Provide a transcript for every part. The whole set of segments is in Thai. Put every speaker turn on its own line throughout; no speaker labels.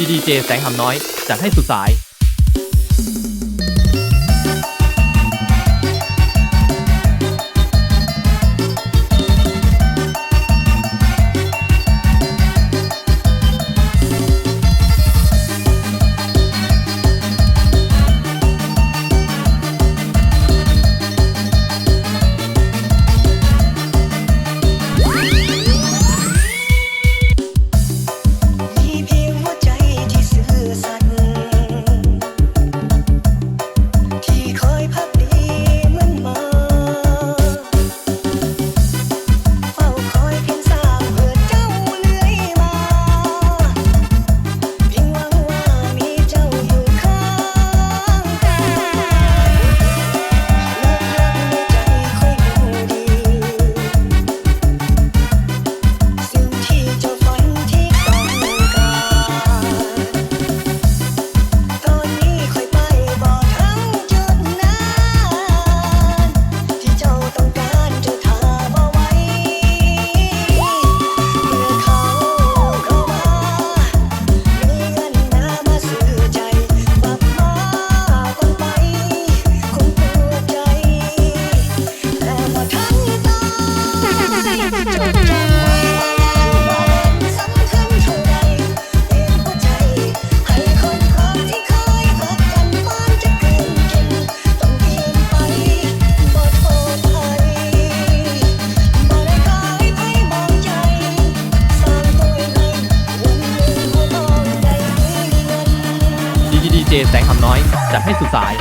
ดีดีเจแสงหำน้อย จัดให้สุดสาย
ดีเจแสงคำ
น้อยจัดให้สุดสาย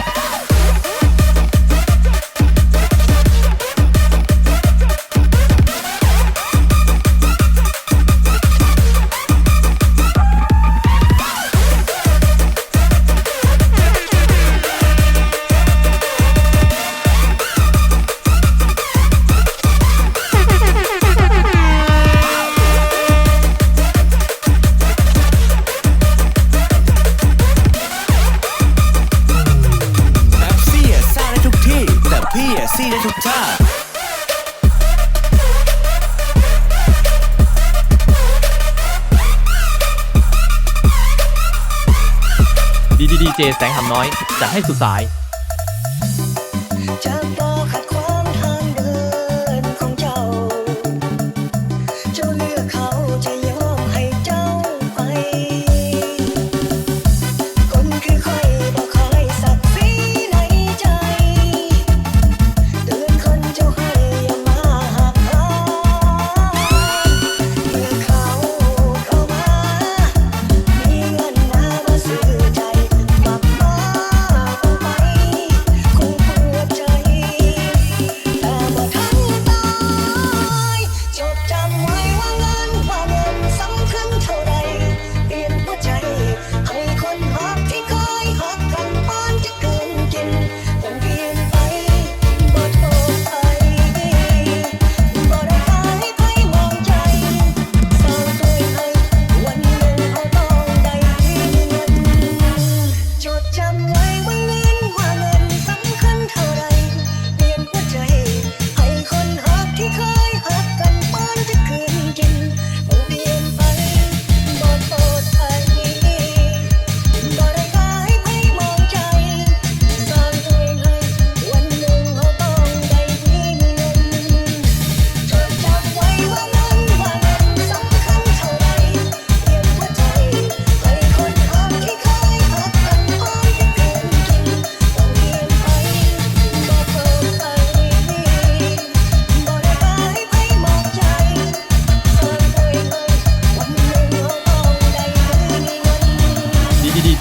แส
งหำน้อยจะ
ให้สุดสาย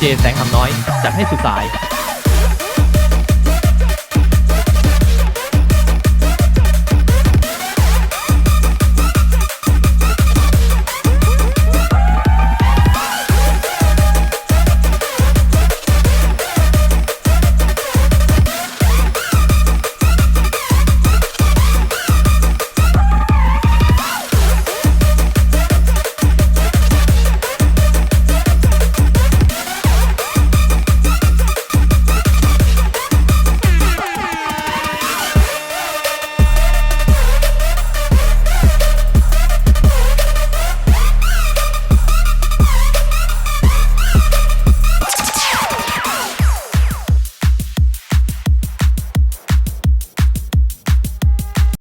จ
แสงคำน้อยจัดให้สุดสาย